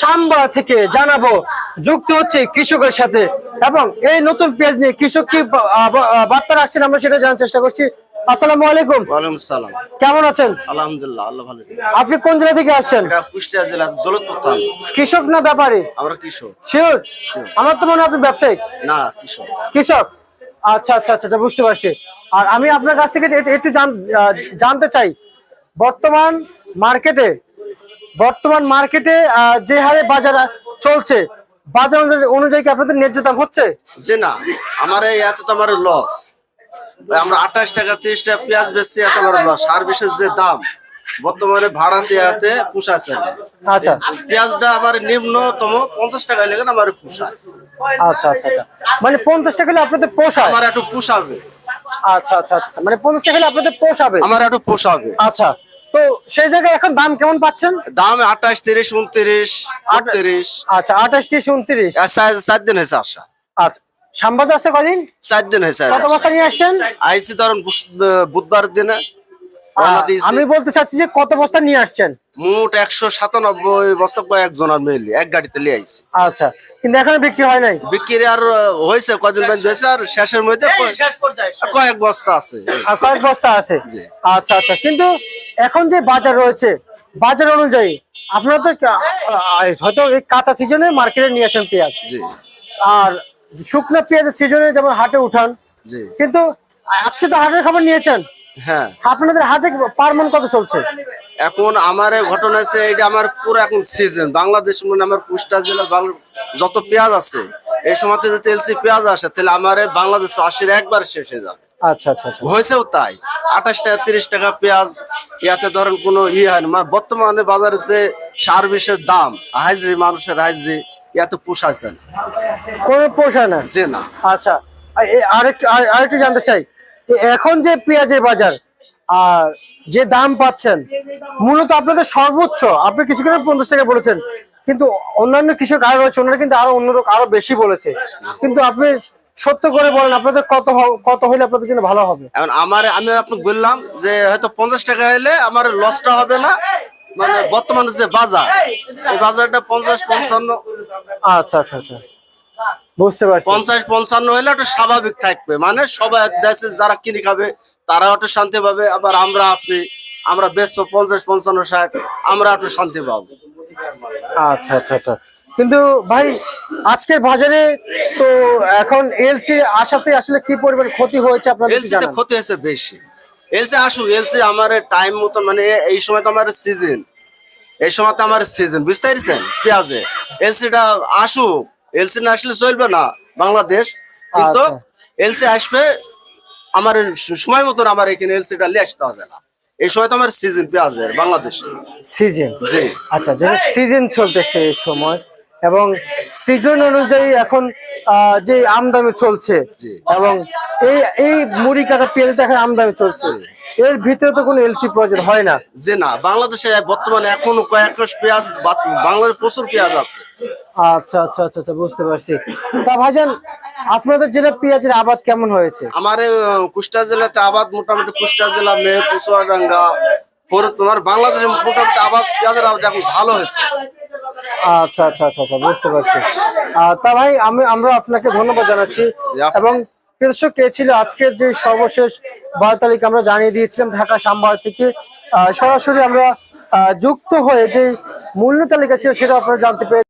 সাম্বা থেকে জানাব যুক্ত হচ্ছে কৃষকের সাথে। এবং এই নতুন পেজ নিয়ে কৃষক কি বার্তা রাখছেন আমরা সেটা জানার চেষ্টা করছি। আসসালামু আলাইকুম। ওয়ালাইকুম সালাম কেমন আছেন? আলহামদুলিল্লাহ আল্লাহ ভালো আপনি কোন জেলা থেকে আসছেন? কুষ্টিয়া জেলা দৌলতপুর থানা। কৃষক না ব্যাপারী? আমরা কিশোর শিওর? আমার তো মনে হয় আপনি ব্যবসায়িক। না কিশোর কৃষক? আচ্ছা আচ্ছা আচ্ছা আচ্ছা, বুঝতে পারছি। আর আমি আপনার কাছ থেকে একটু- জানতে চাই। বর্তমান মার্কেটে বর্তমান মার্কেটে যে হারে বাজার চলছে বাজার অনুযায়ী- কি আপনাদের ন্যায্য দাম হচ্ছে? যে না আমার এই এত তো আমার লস আমরা আঠাশ টাকা তিরিশ টাকা পেঁয়াজ বেচছি এত আমার লস সার বিশেষ যে দাম বর্তমানে ভাড়া দেওয়াতে পুষাচ্ছে না। আচ্ছা। পেঁয়াজটা আমার নিম্নতম পঞ্চাশ টাকা লেগে আমার পুষায়? আচ্ছা আচ্ছা আচ্ছা। মানে পঞ্চাশ টাকা হলে আপনাদের পোষায়? আমার একটু পুষাবে। আচ্ছা আচ্ছা আচ্ছা। মানে পঞ্চাশ টাকা হলে আপনাদের পোষাবে? আমার একটু পোষাবে। আচ্ছা। তো সেই জায়গায় এখন দাম কেমন পাচ্ছেন? দাম আঠাশ তিরিশ উনত্রিশ আটত্রিশ আচ্ছা আঠাশ তিরিশ উনত্রিশ। চার দিন হয়েছে আসা আচ্ছা সাম্বাদ আছে কদিন? চার দিন হয়েছে কত বস্তা নিয়ে আসছেন? আইসি ধরুন বুধবার দিনে। আমি বলতে চাচ্ছি যে কত বস্তা নিয়ে আসছেন? মোট একশো সাতানব্বই বস্তা কয়েকজনের মিলি এক গাড়িতে লিয়ে আইছি। আচ্ছা কিন্তু এখনও বিক্রি হয় নাই? বিক্রি আর হয়েছে কয়জন ব্যাংক হয়েছে আর শেষের মধ্যে কয়েক বস্তা আছে। আর কয়েক বস্তা আছে? জি। আচ্ছা আচ্ছা কিন্তু এখন যে বাজার রয়েছে বাজার অনুযায়ী আপনারা তো হয়তো এই কাঁচা সিজনে মার্কেটে নিয়ে আসেন পেঁয়াজ। জি। আর শুকনো পেঁয়াজের সিজনে যেমন হাটে উঠান জি। কিন্তু আজকে তো হাটের খবর নিয়েছেন। হ্যাঁ। আপনাদের হাতে পার মন কত চলছে? এখন আমার ঘটনা আছে এটা আমার পুরো এখন সিজন বাংলাদেশ মানে আমার কুষ্টা জেলা যত পেঁয়াজ আছে এই সময়তে যদি এলসি পেঁয়াজ আসে তাহলে আমার বাংলাদেশ আশির একবার শেষ হয়ে যাবে। আচ্ছা আচ্ছা আচ্ছা। হয়েছেও তাই। আঠাশ টাকা তিরিশ টাকা পেঁয়াজ ইয়াতে ধরেন কোনো ইয়ে হয় না। মানে বর্তমানে বাজারে যে সার বিষের দাম হাইজরি মানুষের হাইজরি ইয়াতে পোষাইছে না। কোনো পোষায় না? যে না। আচ্ছা। আরেকটু আরেকটু জানতে চাই। এখন যে পেঁয়াজের বাজার আর যে দাম পাচ্ছেন মূলত আপনাদের সর্বোচ্চ আপনি কিছুক্ষণ পঞ্চাশ টাকা বলেছেন কিন্তু অন্যান্য কৃষক আরও রয়েছে ওনারা কিন্তু আরও অন্য আরও বেশি বলেছে। কিন্তু আপনি সত্য করে বলেন আপনাদের কত কত হলে আপনাদের জন্য ভালো হবে? এখন আমার আমি আপনাকে বললাম যে হয়তো পঞ্চাশ টাকা হলে আমার লসটা হবে না মানে বর্তমানে যে বাজার এই বাজারটা পঞ্চাশ পঞ্চান্ন। আচ্ছা আচ্ছা আচ্ছা। বুঝতে পারছি। পঞ্চাশ পঞ্চান্ন হলে একটু স্বাভাবিক থাকবে। মানে সবাই দেশে যারা কিনে খাবে তারা একটু শান্তি পাবে। আবার আমরা আছি আমরা বেশি পঞ্চাশ পঞ্চান্ন ষাট আমরা একটু শান্তি পাবো। আচ্ছা আচ্ছা আচ্ছা। কিন্তু ভাই আজকের বাজারে তো এখন এলসি আসাতে আসলে কি পরিমাণ ক্ষতি হয়েছে আপনাদের কি এলসি তে ক্ষতি হয়েছে বেশি। এলসি আসুক এলসি আমার টাইম মতো মানে এই সময় তো আমার সিজন এই সময় তো আমার সিজন বুঝতে পারছেন? পেঁয়াজে। এলসিটা আসুক এলসি না আসলে চলবে না বাংলাদেশ। কিন্তু আচ্ছা। এলসি আসবে আমার সময় মতন আমার এখানে এলসিটা নিয়ে আসতে হবে না। এই সময় তো আমার সিজন পেঁয়াজের বাংলাদেশে। সিজন জি। আচ্ছা যেহেতু সিজন চলতেছে এই সময় এবং সিজন অনুযায়ী এখন যে আমদানি চলছে। এবং এই এই মুড়ি কাটা পেঁয়াজ এখন আমদানি চলছে। এর ভিতরে তো কোনো এলসি প্রয়োজন হয় না। যে না বাংলাদেশে বর্তমানে এখনও কয়েক পেঁয়াজ বাংলাদেশে প্রচুর পেঁয়াজ আছে। আচ্ছা আচ্ছা আচ্ছা আচ্ছা বুঝতে পারছি। তা ভাইজান আপনাদের জেলা পেঁয়াজের আবাদ কেমন হয়েছে? আমার কুষ্টিয়া জেলাতে আবাদ মোটামুটি কুষ্টিয়া জেলা মেহেরপুর চুয়াডাঙ্গা ফরিদপুর আমার বাংলাদেশে মোটামুটি আবাদ পেঁয়াজের আবাদ এখন ভালো হয়েছে। আচ্ছা আচ্ছা আচ্ছা আচ্ছা বুঝতে পারছি। তা ভাই আমি আমরা আপনাকে ধন্যবাদ জানাচ্ছি এবং দর্শক কে ছিল আজকের যে সর্বশেষ বার তালিকা আমরা জানিয়ে দিয়েছিলাম ঢাকা সাম্বার থেকে। আহ, সরাসরি আমরা যুক্ত হয়ে যে মূল্য তালিকা ছিল সেটা আপনারা জানতে পেরে